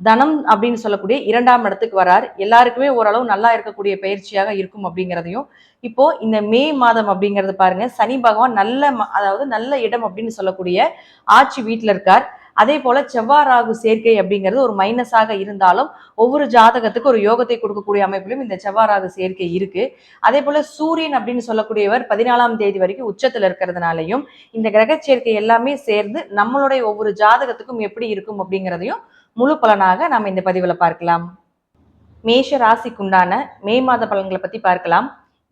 தனம் அப்படின்னு சொல்லக்கூடிய இரண்டாம் இடத்துக்கு வரார். எல்லாருக்குமே ஓரளவு நல்லா இருக்கக்கூடிய பயிற்சியாக இருக்கும் அப்படிங்கிறதையும். இப்போ இந்த மே மாதம் அப்படிங்கிறது பாருங்க சனி பகவான் நல்ல ம- அதாவது நல்ல இடம் அப்படின்னு சொல்லக்கூடிய ஆட்சி வீட்டில் இருக்கார். அதே போல செவ்வாய் ராகு சேர்க்கை அப்படிங்கிறது ஒரு மைனஸாக இருந்தாலும் ஒவ்வொரு ஜாதகத்துக்கு ஒரு யோகத்தை கொடுக்கக்கூடிய அமைப்பிலும் இந்த செவ்வாய் ராகு சேர்க்கை இருக்கு. அதே போல சூரியன் அப்படின்னு சொல்லக்கூடியவர் பதினாலாம் தேதி வரைக்கும் உச்சத்துல இருக்கிறதுனாலையும் இந்த கிரக சேர்க்கை எல்லாமே சேர்ந்து நம்மளுடைய ஒவ்வொரு ஜாதகத்துக்கும் எப்படி இருக்கும் அப்படிங்கிறதையும் முழு பலனாக நாம் இந்த பதிவில் பார்க்கலாம். மேஷ ராசிக்குண்டான மே மாத பலன்களை பற்றி பார்க்கலாம்.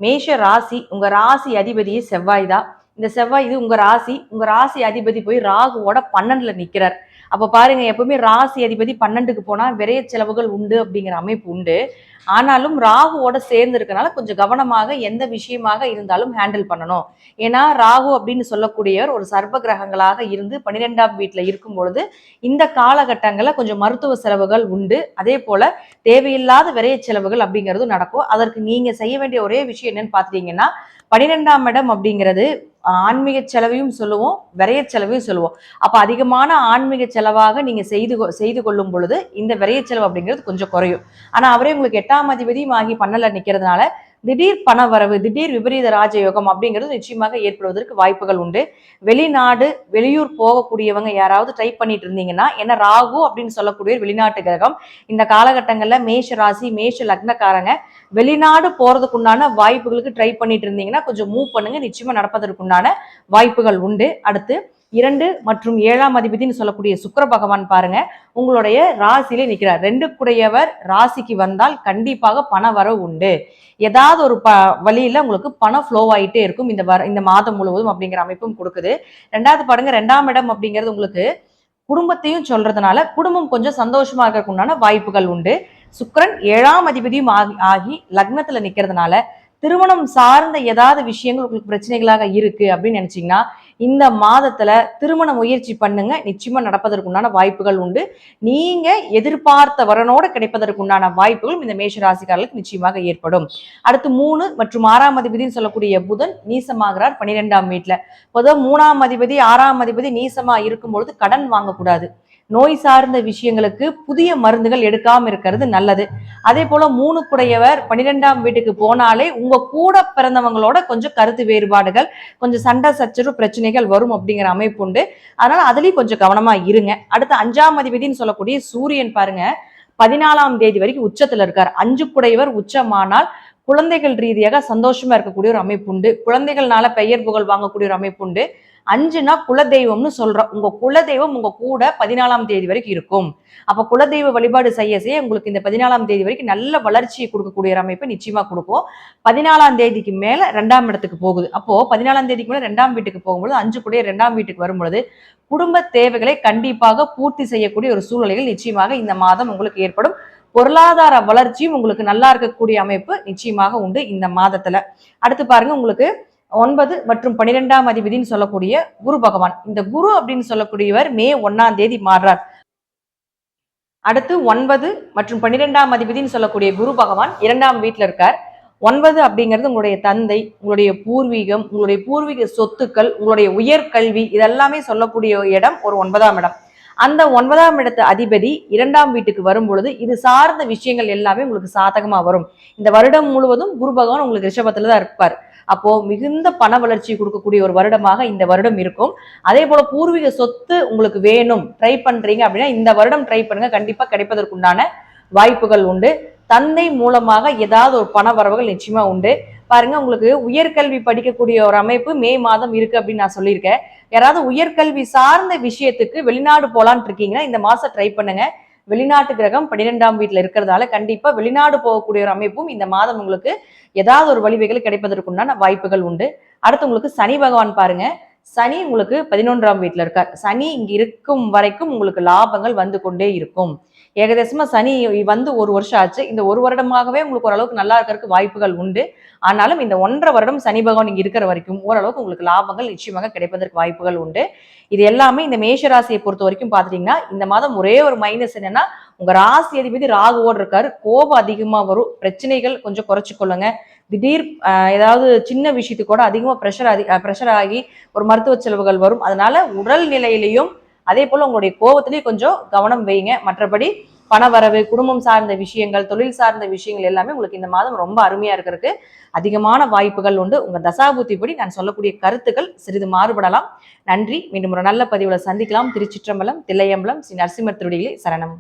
மேஷ ராசி உங்கள் ராசி அதிபதியே செவ்வாய் தான். இந்த செவ்வாய் இது உங்கள் ராசி. உங்கள் ராசி அதிபதி போய் ராகுவோட பன்னெண்டில் நிற்கிறார் அப்போ பாருங்க எப்பவுமே ராசி அதிபதி பன்னெண்டுக்கு போனால் விரைய செலவுகள் உண்டு அப்படிங்கிற அமைப்பு உண்டு. ஆனாலும் ராகுவோட சேர்ந்து இருக்கனால கொஞ்சம் கவனமாக எந்த விஷயமாக இருந்தாலும் ஹேண்டில் பண்ணணும். ஏன்னா ராகு அப்படின்னு சொல்லக்கூடியவர் ஒரு சர்வ கிரகங்களாக இருந்து பன்னிரெண்டாம் வீட்டில் இருக்கும் பொழுது இந்த காலகட்டங்களில் கொஞ்சம் மருத்துவ செலவுகள் உண்டு. அதே போல தேவையில்லாத விரைய செலவுகள் அப்படிங்கிறதும் நடக்கும். அதற்கு நீங்க செய்ய வேண்டிய ஒரே விஷயம் என்னன்னு பார்த்துட்டீங்கன்னா பன்னிரெண்டாம் இடம் அப்படிங்கிறது ஆன்மீக செலவையும் சொல்லுவோம் விரைய செலவையும் சொல்லுவோம். அப்போ அதிகமான ஆன்மீக செலவாக நீங்கள் செய்து கொ- செய்து கொள்ளும் பொழுது இந்த விரைய செலவு அப்படிங்கிறது கொஞ்சம் குறையும். ஆனால் அவரே உங்களுக்கு எட்டாம் அதிபதியும் ஆகி பண்ணலை நிற்கிறதுனால திடீர் பண வரவு திடீர் விபரீத ராஜயோகம் அப்படிங்கிறது நிச்சயமாக ஏற்படுவதற்கு வாய்ப்புகள் உண்டு. வெளிநாடு வெளியூர் போகக்கூடியவங்க யாராவது ட்ரை பண்ணிட்டு இருந்தீங்கன்னா ஏன்னா ராகு அப்படின்னு சொல்லக்கூடிய வெளிநாட்டு கிரகம் இந்த காலகட்டங்களில் மேஷ ராசி மேஷ லக்னக்காரங்க வெளிநாடு போறதுக்குண்டான வாய்ப்புகளுக்கு ட்ரை பண்ணிட்டு இருந்தீங்கன்னா கொஞ்சம் மூவ் பண்ணுங்க. நிச்சயமா நடப்பதற்குண்டான வாய்ப்புகள் உண்டு. அடுத்து இரண்டு மற்றும் ஏழாம் அதிபதினு சொல்லக்கூடிய சுக்கர பகவான் பாருங்க உங்களுடைய ராசியிலே நிற்கிறார் ரெண்டு குடையவர் ராசிக்கு வந்தால் கண்டிப்பாக பண வரவு உண்டு. ஏதாவது ஒரு ப வழியில உங்களுக்கு பணம் ஃப்ளோ ஆயிட்டே இருக்கும். இந்த வர இந்த மாதம் முழுவதும் அப்படிங்கிற அமைப்பும் கொடுக்குது. ரெண்டாவது பாருங்க ரெண்டாம் இடம் அப்படிங்கிறது உங்களுக்கு குடும்பத்தையும் சொல்றதுனால குடும்பம் கொஞ்சம் சந்தோஷமா இருக்கிறதுக்குண்டான வாய்ப்புகள் உண்டு. சுக்கரன் ஏழாம் அதிபதியும் ஆகி ஆகி லக்னத்துல நிக்கிறதுனால திருமணம் சார்ந்த ஏதாவது விஷயங்கள் உங்களுக்கு பிரச்சனைகளாக இருக்கு அப்படின்னு நினைச்சீங்கன்னா இந்த மாதத்துல திருமண முயற்சி பண்ணுங்க. நிச்சயமா நடப்பதற்குண்டான வாய்ப்புகள் உண்டு. நீங்க எதிர்பார்த்த வரனோட கிடைப்பதற்குண்டான வாய்ப்புகளும் இந்த மேஷ ராசிக்காரர்களுக்கு நிச்சயமாக ஏற்படும். அடுத்து மூணு மற்றும் ஆறாம் அதிபதினு சொல்லக்கூடிய புதன் நீசமாகிறார் பன்னிரெண்டாம் வீட்டுல. பொதுவாக மூணாம் அதிபதி ஆறாம் அதிபதி நீசமா இருக்கும் பொழுது கடன் வாங்கக்கூடாது. நோய் சார்ந்த விஷயங்களுக்கு புதிய மருந்துகள் எடுக்காம இருக்கிறது நல்லது. அதே போல மூணு குடையவர் பன்னிரெண்டாம் வீட்டுக்கு போனாலே உங்க கூட பிறந்தவங்களோட கொஞ்சம் கருத்து வேறுபாடுகள் கொஞ்சம் சண்டை சச்சரவு பிரச்சனைகள் வரும் அப்படிங்கிற அமைப்பு உண்டு. அதனால அதுலயும் கொஞ்சம் கவனமா இருங்க. அடுத்து அஞ்சாம் அதிபதினு சொல்லக்கூடிய சூரியன் பாருங்க. பதினாலாம் தேதி வரைக்கும் உச்சத்துல இருக்கார். அஞ்சு குடையவர் உச்சமானால் குழந்தைகள் ரீதியாக சந்தோஷமா இருக்கக்கூடிய ஒரு அமைப்பு உண்டு. குழந்தைகள்னால பெயர் புகழ் வாங்கக்கூடிய ஒரு அமைப்பு உண்டு. அஞ்சுனா குலதெய்வம்னு சொல்றோம். உங்க குலதெய்வம் உங்க கூட பதினாலாம் தேதி வரைக்கும் இருக்கும். அப்ப குலதெய்வ வழிபாடு செய்ய செய்ய உங்களுக்கு இந்த பதினாலாம் தேதி வரைக்கும் நல்ல வளர்ச்சியை கொடுக்கக்கூடிய அமைப்பை நிச்சயமா கொடுக்கும் பதினாலாம் தேதிக்கு மேல ரெண்டாம் இடத்துக்கு போகுது. அப்போ பதினாலாம் தேதிக்கு மேல ரெண்டாம் வீட்டுக்கு போகும்போது அஞ்சு கூட ரெண்டாம் வீட்டுக்கு வரும்பொழுது குடும்ப தேவைகளை கண்டிப்பாக பூர்த்தி செய்யக்கூடிய ஒரு சூழ்நிலைகள் நிச்சயமாக இந்த மாதம் உங்களுக்கு ஏற்படும். பொருளாதார வளர்ச்சியும் உங்களுக்கு நல்லா இருக்கக்கூடிய அமைப்பு நிச்சயமாக உண்டு இந்த மாதத்துல. அடுத்து பாருங்க உங்களுக்கு ஒன்பது மற்றும் பனிரெண்டாம் அதிபதினு சொல்லக்கூடிய குரு பகவான். இந்த குரு அப்படின்னு சொல்லக்கூடியவர் மே ஒன்னாம் தேதி மாறுறார். அடுத்து ஒன்பது மற்றும் பன்னிரெண்டாம் அதிபதினு சொல்லக்கூடிய குரு பகவான் இரண்டாம் வீட்டில் இருக்கார். ஒன்பது அப்படிங்கிறது உங்களுடைய தந்தை உங்களுடைய பூர்வீகம் உங்களுடைய பூர்வீக சொத்துக்கள் உங்களுடைய உயர்கல்வி இதெல்லாமே சொல்லக்கூடிய இடம் ஒரு ஒன்பதாம் இடம். அந்த ஒன்பதாம் இடத்து அதிபதி இரண்டாம் வீட்டுக்கு வரும் பொழுது இது சார்ந்த விஷயங்கள் எல்லாமே உங்களுக்கு சாதகமாக வரும். இந்த வருடம் முழுவதும் குரு பகவான் உங்களுக்கு ரிஷபத்தில் தான் இருப்பார். அப்போ மிகுந்த பண வளர்ச்சி கொடுக்கக்கூடிய ஒரு வருடமாக இந்த வருடம் இருக்கும். அதே போல பூர்வீக சொத்து உங்களுக்கு வேணும் ட்ரை பண்றீங்க அப்படின்னா இந்த வருடம் ட்ரை பண்ணுங்க. கண்டிப்பா கிடைப்பதற்குண்டான வாய்ப்புகள் உண்டு. தந்தை மூலமாக ஏதாவது ஒரு பண வரவுகள் நிச்சயமா உண்டு. பாருங்க உங்களுக்கு உயர்கல்வி படிக்கக்கூடிய ஒரு அமைப்பு மே மாதம் இருக்கு அப்படின்னு நான் சொல்லியிருக்கேன். யாராவது உயர்கல்வி சார்ந்த விஷயத்துக்கு வெளிநாடு போலான் இருக்கீங்கன்னா இந்த மாசம் ட்ரை பண்ணுங்க. வெளிநாட்டு கிரகம் பன்னிரெண்டாம் வீட்டில் இருக்கிறதால கண்டிப்பா வெளிநாடு போகக்கூடிய ஒரு அமைப்பும் இந்த மாதம் உங்களுக்கு ஏதாவது ஒரு வழிவகைகள் கிடைப்பதற்குண்டான வாய்ப்புகள் உண்டு. அடுத்து உங்களுக்கு சனி பகவான் பாருங்க. சனி உங்களுக்கு பதினொன்றாம் வீட்டில் இருக்கார். சனி இங்க இருக்கும் வரைக்கும் உங்களுக்கு லாபங்கள் வந்து கொண்டே இருக்கும். ஏகதேசமாக சனி வந்து ஒரு வருஷம் ஆச்சு. இந்த ஒரு வருடமாகவே உங்களுக்கு ஓரளவுக்கு நல்லா இருக்கிறதுக்கு வாய்ப்புகள் உண்டு. ஆனாலும் இந்த ஒன்றரை வருடம் சனி பகவான் இங்கே இருக்கிற வரைக்கும் ஓரளவுக்கு உங்களுக்கு லாபங்கள் நிச்சயமாக கிடைப்பதற்கு வாய்ப்புகள் உண்டு. இது எல்லாமே இந்த மேஷ ராசியை பொறுத்த வரைக்கும் பார்த்துட்டீங்கன்னா இந்த மாதம் ஒரே ஒரு மைனஸ் என்னன்னா உங்கள் ராசி அதிபதி ராகுவோடு இருக்காரு. கோபம் அதிகமாக வரும். பிரச்சனைகள் கொஞ்சம் குறைச்சிக்கொள்ளுங்க. திடீர் ஏதாவது சின்ன விஷயத்துக்கு கூட அதிகமாக ப்ரெஷர் அதி ப்ரெஷர் ஆகி ஒரு மருத்துவ செலவுகள் வரும். அதனால உடல் நிலையிலையும் அதே போல உங்களுடைய கோபத்திலேயே கொஞ்சம் கவனம் வைங்க. மற்றபடி பணவரவு குடும்பம் சார்ந்த விஷயங்கள் தொழில் சார்ந்த விஷயங்கள் எல்லாமே உங்களுக்கு இந்த மாதம் ரொம்ப அருமையா இருக்கிறதுக்கு அதிகமான வாய்ப்புகள் உண்டு. உங்க படி நான் சொல்லக்கூடிய கருத்துக்கள் சிறிது மாறுபடலாம். நன்றி. மீண்டும் ஒரு நல்ல பதிவுல சந்திக்கலாம். திருச்சிற்றம்பலம் தில்லையம்பலம் ஸ்ரீ நரசிம்மர் திருடிகளே சரணம்.